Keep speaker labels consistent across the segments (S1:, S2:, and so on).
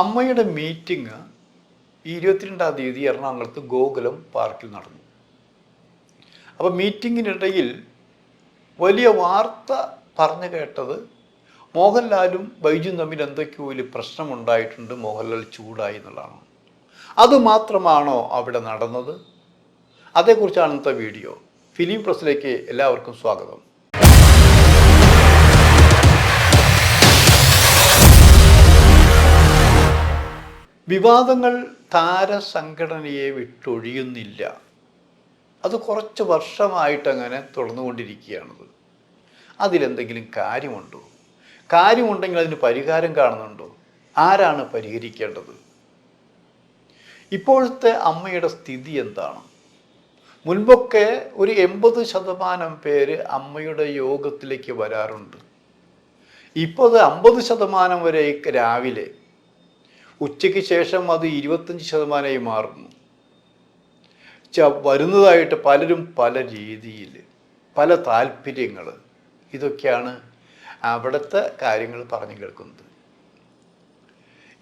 S1: അമ്മയുടെ മീറ്റിംഗ് ഇരുപത്തിരണ്ടാം തീയതി എറണാകുളത്ത് ഗോകുലം പാർക്കിൽ നടന്നു. അപ്പോൾ മീറ്റിങ്ങിനിടയിൽ വലിയ വാർത്ത പറഞ്ഞു കേട്ടത് മോഹൻലാലും ബൈജും തമ്മിൽ എന്തൊക്കെയോ വലിയ പ്രശ്നമുണ്ടായിട്ടുണ്ട് മോഹൻലാൽ ചൂടായി എന്നുള്ളതാണ്. അതുമാത്രമാണോ അവിടെ നടന്നത്? അതേക്കുറിച്ചാണ് ഇന്നത്തെ വീഡിയോ. ഫിലിം പ്രസിലേക്ക് എല്ലാവർക്കും സ്വാഗതം. വിവാദങ്ങൾ താരസംഘടനയെ വിട്ടൊഴിയുന്നില്ല. അത് കുറച്ച് വർഷമായിട്ടങ്ങനെ തുടർന്നുകൊണ്ടിരിക്കുകയാണത്. അതിലെന്തെങ്കിലും കാര്യമുണ്ടോ? കാര്യമുണ്ടെങ്കിൽ അതിന് പരിഹാരം കാണുന്നുണ്ടോ? ആരാണ് പരിഹരിക്കേണ്ടത്? ഇപ്പോഴത്തെ അമ്മയുടെ സ്ഥിതി എന്താണ്? മുൻപൊക്കെ ഒരു എൺപത് ശതമാനം പേര് അമ്മയുടെ യോഗത്തിലേക്ക് വരാറുണ്ട്. ഇപ്പോൾ അമ്പത് ശതമാനം വരെ രാവിലെ ഉച്ചയ്ക്ക് ശേഷം അത് ഇരുപത്തഞ്ച് ശതമാനമായി മാറുന്നു. വരുന്നതായിട്ട് പലരും പല രീതിയിൽ പല താല്പര്യങ്ങൾ ഇതൊക്കെയാണ് അവിടുത്തെ കാര്യങ്ങൾ പറഞ്ഞു കേൾക്കുന്നത്.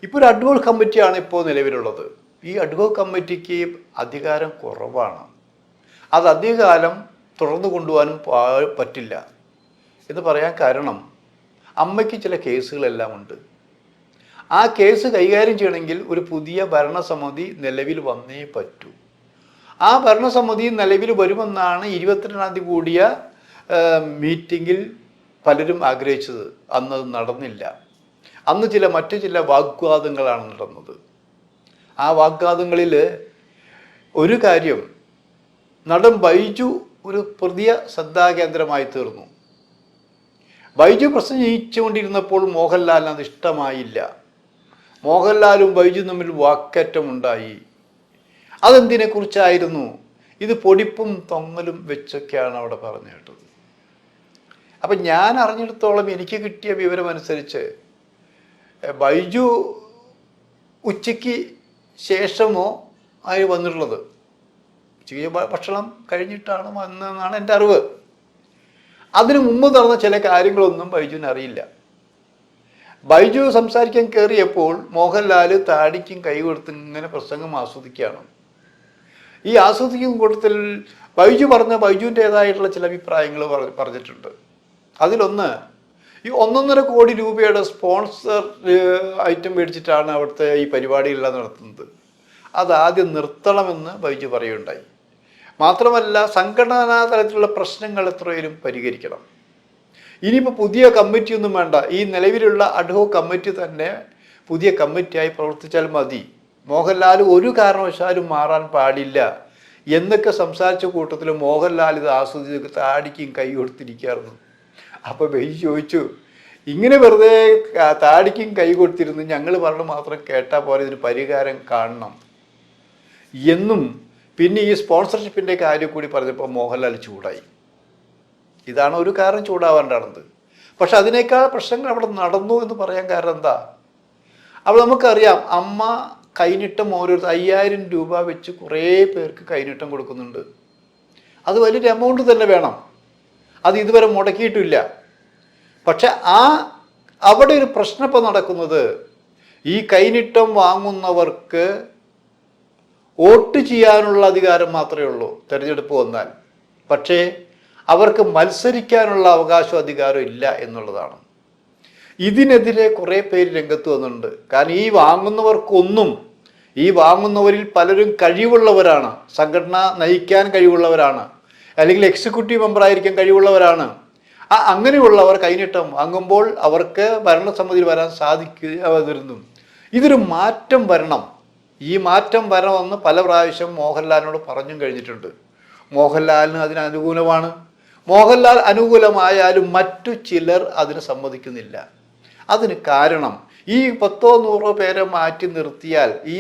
S1: ഇപ്പോൾ ഒരു അഡ്വോൾ കമ്മിറ്റിയാണ് ഇപ്പോൾ നിലവിലുള്ളത്. ഈ അഡ്വോൾ കമ്മിറ്റിക്ക് അധികാരം കുറവാണ്. അത് അധികകാലം തുടർന്നു കൊണ്ടുപോകാനും പറ്റില്ല. എന്ന് പറയാൻ കാരണം അമ്മയ്ക്ക് ചില കേസുകളെല്ലാം ഉണ്ട്. ആ കേസ് കൈകാര്യം ചെയ്യണമെങ്കിൽ ഒരു പുതിയ ഭരണസമിതി നിലവിൽ വന്നേ പറ്റൂ. ആ ഭരണസമിതി നിലവിൽ വരുമെന്നാണ് ഇരുപത്തിരണ്ടാം തീയതി കൂടിയ മീറ്റിങ്ങിൽ പലരും ആഗ്രഹിച്ചത്. അന്ന് നടന്നില്ല. അന്ന് ചില മറ്റു ചില വാഗ്വാദങ്ങളാണ് നടന്നത്. ആ വാഗ്വാദങ്ങളിൽ ഒരു കാര്യം നടൻ ബൈജു ഒരു പുതിയ ശ്രദ്ധാകേന്ദ്രമായി തീർന്നു. ബൈജു പ്രസംഗിച്ചുകൊണ്ടിരുന്നപ്പോൾ മോഹൻലാലിന് അത് ഇഷ്ടമായില്ല. മോഹൻലാലും ബൈജു തമ്മിൽ വാക്കറ്റമുണ്ടായി. അതെന്തിനെ കുറിച്ചായിരുന്നു ഇത് പൊടിപ്പും തൊങ്ങലും വെച്ചൊക്കെയാണ് അവിടെ പറഞ്ഞു കേട്ടത്. അപ്പം ഞാൻ അറിഞ്ഞിടത്തോളം എനിക്ക് കിട്ടിയ വിവരം അനുസരിച്ച് ബൈജു ഉച്ചയ്ക്ക് ശേഷമോ ആയി വന്നിട്ടുള്ളത്? ഉച്ചയ്ക്ക് ഭക്ഷണം കഴിഞ്ഞിട്ടാണ് വന്നതെന്നാണ് എന്റെ അറിവ്. അതിനു മുമ്പ് നടന്ന ചില കാര്യങ്ങളൊന്നും ബൈജുവിന് അറിയില്ല ബൈജു സംസാരിക്കാൻ കയറിയപ്പോൾ മോഹൻലാൽ താടിക്കും കൈ കൊടുത്ത് ഇങ്ങനെ പ്രസംഗം ആസ്വദിക്കുകയാണ്. ഈ ആസ്വദിക്കും കൂട്ടത്തിൽ ബൈജു പറഞ്ഞ ബൈജുവിന്റെതായിട്ടുള്ള ചില അഭിപ്രായങ്ങൾ പറഞ്ഞിട്ടുണ്ട്. അതിലൊന്ന് ഈ ഒന്നൊന്നര കോടി രൂപയുടെ സ്പോൺസർ ഐറ്റം മേടിച്ചിട്ടാണ് അവിടുത്തെ ഈ പരിപാടികളെല്ലാം നടത്തുന്നത്. അതാദ്യം നിർത്തണമെന്ന് ബൈജു പറയുകയുണ്ടായി. മാത്രമല്ല സംഘടനാ തലത്തിലുള്ള പ്രശ്നങ്ങൾ എത്രയും പരിഹരിക്കണം. ഇനിയിപ്പോൾ പുതിയ കമ്മിറ്റിയൊന്നും വേണ്ട. ഈ നിലവിലുള്ള അഡ്ഹോ കമ്മിറ്റി തന്നെ പുതിയ കമ്മിറ്റിയായി പ്രവർത്തിച്ചാൽ മതി. മോഹൻലാൽ ഒരു കാരണവശാലും മാറാൻ പാടില്ല. എന്നൊക്കെ സംസാരിച്ച കൂട്ടത്തിൽ മോഹൻലാൽ ഇത് ആസ്വദിച്ച് താടിക്കും കൈ കൊടുത്തിരിക്കുകയായിരുന്നു. അപ്പോൾ ബെയ്ജ് ചോദിച്ചു ഇങ്ങനെ വെറുതെ താടിക്കും കൈ കൊടുത്തിരുന്ന് ഞങ്ങൾ പറഞ്ഞു മാത്രം കേട്ടാൽ പോലെ ഇതിന് പരിഹാരം കാണണം. എന്നും പിന്നെ ഈ സ്പോൺസർഷിപ്പിന്റെ കാര്യം കൂടി പറഞ്ഞപ്പോൾ മോഹൻലാൽ ചൂടായി. ഇതാണ് ഒരു കാരണം ചൂടാവാണ്ടാണത് പക്ഷെ അതിനേക്കാൾ പ്രശ്നങ്ങൾ അവിടെ നടന്നു എന്ന് പറയാൻ കാരണം എന്താ? അപ്പോൾ നമുക്കറിയാം അമ്മ കൈനിട്ടം ഓരോരുത്തർ അയ്യായിരം രൂപ വെച്ച് കുറേ പേർക്ക് കൈനിട്ടം കൊടുക്കുന്നുണ്ട്. അത് വലിയൊരു എമൗണ്ട് തന്നെ വേണം. അത് ഇതുവരെ മുടക്കിയിട്ടില്ല. പക്ഷെ ആ അവിടെ ഒരു പ്രശ്നം ഇപ്പം നടക്കുന്നത് ഈ കൈനിട്ടം വാങ്ങുന്നവർക്ക് വോട്ട് ചെയ്യാനുള്ള അധികാരം മാത്രമേ ഉള്ളൂ തിരഞ്ഞെടുപ്പ് വന്നാൽ. പക്ഷേ അവർക്ക് മത്സരിക്കാനുള്ള അവകാശം അധികാരം ഇല്ല എന്നുള്ളതാണ്. ഇതിനെതിരെ കുറേ പേര് രംഗത്ത് വന്നിട്ടുണ്ട്. കാരണം ഈ വാങ്ങുന്നവർക്കൊന്നും ഈ വാങ്ങുന്നവരിൽ പലരും കഴിവുള്ളവരാണ്. സംഘടന നയിക്കാൻ കഴിവുള്ളവരാണ്. അല്ലെങ്കിൽ എക്സിക്യൂട്ടീവ് മെമ്പറായിരിക്കാൻ കഴിവുള്ളവരാണ്. ആ അങ്ങനെയുള്ളവർ കൈനീട്ടം വാങ്ങുമ്പോൾ അവർക്ക് ഭരണസമിതിയിൽ വരാൻ സാധിക്കുന്നു ഇതൊരു മാറ്റം വരണം. ഈ മാറ്റം വരണമെന്ന് പല പ്രാവശ്യം മോഹൻലാലിനോട് പറഞ്ഞും കഴിഞ്ഞിട്ടുണ്ട്. മോഹൻലാലിന് അതിന് അനുകൂലമാണ്. മോഹൻലാൽ അനുകൂലമായാലും മറ്റു ചിലർ അതിന് സമ്മതിക്കുന്നില്ല. അതിന് കാരണം ഈ പത്തോ നൂറോ പേരെ മാറ്റി നിർത്തിയാൽ ഈ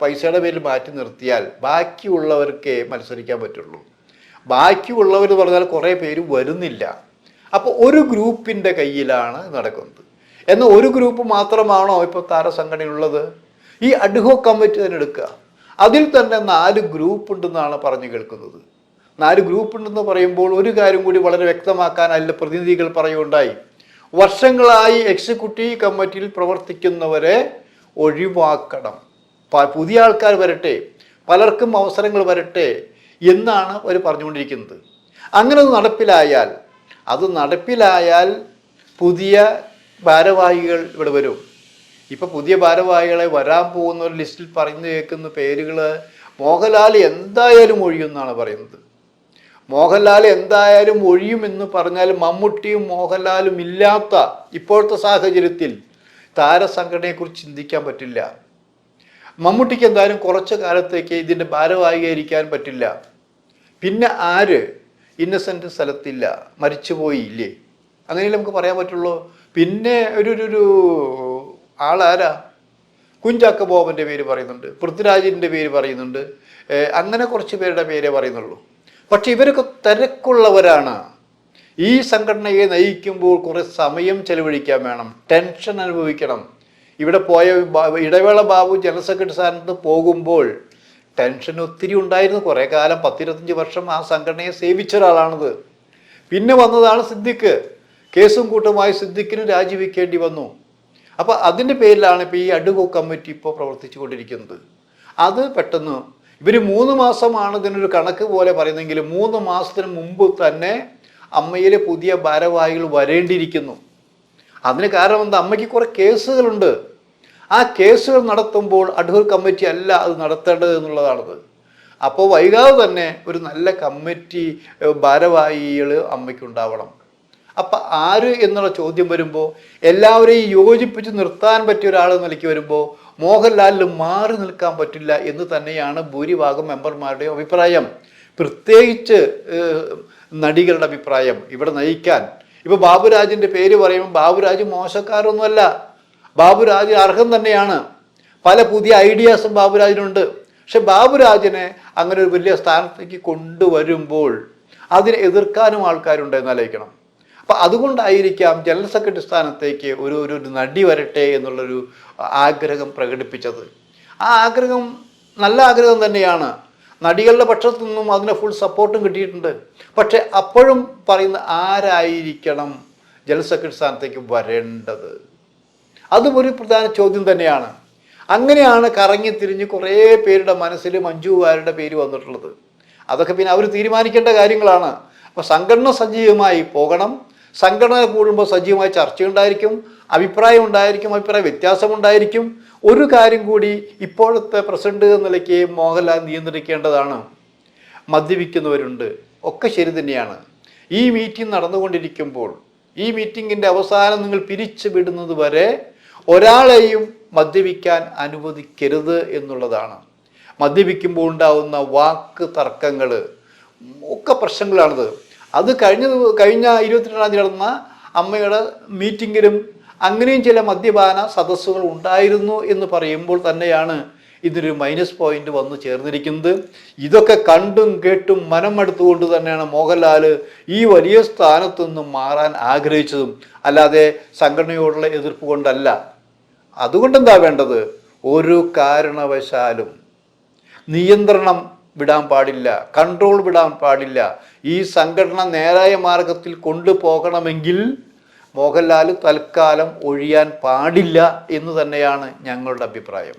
S1: പൈസയുടെ പേരിൽ മാറ്റി നിർത്തിയാൽ ബാക്കിയുള്ളവർക്കേ മത്സരിക്കാൻ പറ്റുള്ളൂ. ബാക്കിയുള്ളവർ പറഞ്ഞാൽ കുറേ പേര് വരുന്നില്ല. അപ്പോൾ ഒരു ഗ്രൂപ്പിന്റെ കയ്യിലാണ് നടക്കുന്നത്. എന്നാൽ ഒരു ഗ്രൂപ്പ് മാത്രമാണോ ഇപ്പോൾ താരസംഘടനയുള്ളത് ഈ അഡ്ഹോ കമ്മിറ്റി തന്നെ എടുക്കുക. അതിൽ തന്നെ നാല് ഗ്രൂപ്പ് ഉണ്ടെന്നാണ് പറഞ്ഞു കേൾക്കുന്നത്. നാല് ഗ്രൂപ്പ് ഉണ്ടെന്ന് പറയുമ്പോൾ ഒരു കാര്യം കൂടി വളരെ വ്യക്തമാക്കാൻ അതിലെ പ്രതിനിധികൾ പറയുകയുണ്ടായി. വർഷങ്ങളായി എക്സിക്യൂട്ടീവ് കമ്മിറ്റിയിൽ പ്രവർത്തിക്കുന്നവരെ ഒഴിവാക്കണം. പുതിയ ആൾക്കാർ വരട്ടെ പലർക്കും അവസരങ്ങൾ വരട്ടെ എന്നാണ് അവർ പറഞ്ഞുകൊണ്ടിരിക്കുന്നത്. അങ്ങനെ അത് നടപ്പിലായാൽ അത് നടപ്പിലായാൽ പുതിയ ഭാരവാഹികൾ ഇവിടെ വരും. ഇപ്പോൾ പുതിയ ഭാരവാഹികളെ വരാൻ പോകുന്ന ഒരു ലിസ്റ്റിൽ പറഞ്ഞു കേൾക്കുന്ന പേരുകൾ മോഹൻലാൽ എന്തായാലും ഒഴിയുമെന്നാണ് പറയുന്നത്. മോഹൻലാൽ എന്തായാലും ഒഴിയുമെന്ന് പറഞ്ഞാൽ മമ്മൂട്ടിയും മോഹൻലാലും ഇല്ലാത്ത ഇപ്പോഴത്തെ സാഹചര്യത്തിൽ താരസംഘടനയെക്കുറിച്ച് ചിന്തിക്കാൻ പറ്റില്ല. മമ്മൂട്ടിക്ക് എന്തായാലും കുറച്ച് കാലത്തേക്ക് ഇതിന്റെ ഭാരവാഹികരിക്കാൻ പറ്റില്ല. പിന്നെ ആര്? ഇന്നസെന്റ് സ്ഥലത്തില്ല. മരിച്ചുപോയില്ലേ? അങ്ങനെയല്ലേ നമുക്ക് പറയാൻ പറ്റുള്ളൂ. പിന്നെ ഒരു- ഒരു ആളാരാ? കുഞ്ചാക്ക ബോബന്റെ പേര് പറയുന്നുണ്ട്. പൃഥ്വിരാജിന്റെ പേര് പറയുന്നുണ്ട്. അങ്ങനെ കുറച്ച് പേരുടെ പേരെ പറയുന്നുള്ളൂ. പക്ഷെ ഇവരൊക്കെ തിരക്കുള്ളവരാണ്. ഈ സംഘടനയെ നയിക്കുമ്പോൾ കുറേ സമയം ചെലവഴിക്കാൻ വേണം ടെൻഷൻ അനുഭവിക്കണം. ഇവിടെ പോയ ഇടവേള ബാബു ജനറൽ സെക്രട്ടറി സ്ഥാനത്ത് പോകുമ്പോൾ ടെൻഷൻ ഒത്തിരി ഉണ്ടായിരുന്നു. കുറേ കാലം പത്തിരുപത്തഞ്ച് വർഷം ആ സംഘടനയെ സേവിച്ച ഒരാളാണത്. പിന്നെ വന്നതാണ് സിദ്ദിഖ്. കേസും കൂട്ടുമായി സിദ്ദിഖിന് രാജിവെക്കേണ്ടി വന്നു. അപ്പോൾ അതിന്റെ പേരിലാണ് ഇപ്പോൾ ഈ അടുക്കോ കമ്മിറ്റി ഇപ്പോൾ പ്രവർത്തിച്ചു കൊണ്ടിരിക്കുന്നത് അത് പെട്ടെന്ന് ഇവർ മൂന്ന് മാസമാണ് ഇതിനൊരു കണക്ക് പോലെ പറയുന്നെങ്കിൽ മൂന്ന് മാസത്തിന് മുമ്പ് തന്നെ അമ്മയിലെ പുതിയ ഭാരവാഹികൾ വരേണ്ടിയിരിക്കുന്നു. അതിന് കാരണം എന്താ? അമ്മയ്ക്ക് കുറേ കേസുകളുണ്ട്. ആ കേസുകൾ നടത്തുമ്പോൾ അഡ്വർ കമ്മിറ്റി അല്ല അത് നടത്തേണ്ടത് എന്നുള്ളതാണത്. അപ്പോൾ വൈകാതെ തന്നെ ഒരു നല്ല കമ്മിറ്റി ഭാരവാഹികൾ അമ്മയ്ക്കുണ്ടാവണം അപ്പം ആര് എന്നുള്ള ചോദ്യം വരുമ്പോൾ എല്ലാവരെയും യോജിപ്പിച്ച് നിർത്താൻ പറ്റിയ ഒരാൾ നിലയ്ക്ക് വരുമ്പോൾ മോഹൻലാലിന് മാറി നിൽക്കാൻ പറ്റില്ല എന്ന് തന്നെയാണ് ഭൂരിഭാഗം മെമ്പർമാരുടെയും അഭിപ്രായം. പ്രത്യേകിച്ച് നടികളുടെ അഭിപ്രായം ഇവിടെ നയിക്കാൻ. ഇപ്പോൾ ബാബുരാജിന്റെ പേര് പറയുമ്പോൾ ബാബുരാജ് മോശക്കാരൊന്നുമല്ല. ബാബുരാജ് അർഹം തന്നെയാണ്. പല പുതിയ ഐഡിയാസും ബാബുരാജിനുണ്ട്. പക്ഷെ ബാബുരാജിനെ അങ്ങനെ ഒരു വലിയ സ്ഥാനത്തേക്ക് കൊണ്ടുവരുമ്പോൾ അതിനെ എതിർക്കാനും ആൾക്കാരുണ്ട് എന്നാലോചിക്കണം അപ്പം അതുകൊണ്ടായിരിക്കാം ജനറൽ സെക്രട്ടറി സ്ഥാനത്തേക്ക് ഒരു ഒരു നടി വരട്ടെ എന്നുള്ളൊരു ആഗ്രഹം പ്രകടിപ്പിച്ചത്. ആ ആഗ്രഹം നല്ല ആഗ്രഹം തന്നെയാണ്. നടികളുടെ പക്ഷത്തു നിന്നും അതിന് ഫുൾ സപ്പോർട്ടും കിട്ടിയിട്ടുണ്ട്. പക്ഷെ അപ്പോഴും പറയുന്ന ആരായിരിക്കണം ജനറൽ സെക്രട്ടറി സ്ഥാനത്തേക്ക് വരേണ്ടത്? അതും ഒരു പ്രധാന ചോദ്യം തന്നെയാണ്. അങ്ങനെയാണ് കറങ്ങി തിരിഞ്ഞ് കുറേ പേരുടെ മനസ്സിൽ മഞ്ജു വാരുടെ പേര് വന്നിട്ടുള്ളത്. അതൊക്കെ പിന്നെ അവർ തീരുമാനിക്കേണ്ട കാര്യങ്ങളാണ്. അപ്പോൾ സംഘടന സജീവമായി പോകണം. സംഘടന കൂടുമ്പോൾ സജീവമായി ചർച്ചയുണ്ടായിരിക്കും അഭിപ്രായം ഉണ്ടായിരിക്കും അഭിപ്രായ വ്യത്യാസമുണ്ടായിരിക്കും ഒരു കാര്യം കൂടി ഇപ്പോഴത്തെ പ്രസിഡന്റ് എന്ന നിലയ്ക്ക് മോഹൻലാൽ നിയന്ത്രിക്കേണ്ടതാണ്. മദ്യപിക്കുന്നവരുണ്ട്. ഒക്കെ ശരി തന്നെയാണ്. ഈ മീറ്റിംഗ് നടന്നുകൊണ്ടിരിക്കുമ്പോൾ ഈ മീറ്റിങ്ങിന്റെ അവസാനം നിങ്ങൾ പിരിച്ചു വിടുന്നത് വരെ ഒരാളെയും മദ്യപിക്കാൻ അനുവദിക്കരുത് എന്നുള്ളതാണ്. മദ്യപിക്കുമ്പോൾ ഉണ്ടാവുന്ന വാക്ക് തർക്കങ്ങൾ ഒക്കെ പ്രശ്നങ്ങളാണിത്. അത് കഴിഞ്ഞ കഴിഞ്ഞ ഇരുപത്തിരണ്ടാം തീയതി നടന്ന അമ്മയുടെ മീറ്റിങ്ങിലും അങ്ങനെയും ചില മദ്യപാന സദസ്സുകൾ ഉണ്ടായിരുന്നു എന്ന് പറയുമ്പോൾ തന്നെയാണ് ഇതിനൊരു മൈനസ് പോയിന്റ് വന്നു ചേർന്നിരിക്കുന്നത്. ഇതൊക്കെ കണ്ടും കേട്ടും മനമെടുത്തുകൊണ്ട് തന്നെയാണ് മോഹൻലാൽ ഈ വലിയ സ്ഥാനത്തു നിന്നും മാറാൻ ആഗ്രഹിച്ചതും അല്ലാതെ സംഘടനയോടുള്ള എതിർപ്പ് കൊണ്ടല്ല. അതുകൊണ്ടെന്താ വേണ്ടത്? ഒരു കാരണവശാലും നിയന്ത്രണം വിടാൻ പാടില്ല കൺട്രോൾ വിടാൻ പാടില്ല. ഈ സംഘടന നേരായ മാർഗത്തിൽ കൊണ്ടുപോകണമെങ്കിൽ മോഹൻലാൽ തൽക്കാലം ഒഴിയാൻ പാടില്ല എന്ന് തന്നെയാണ് ഞങ്ങളുടെ അഭിപ്രായം.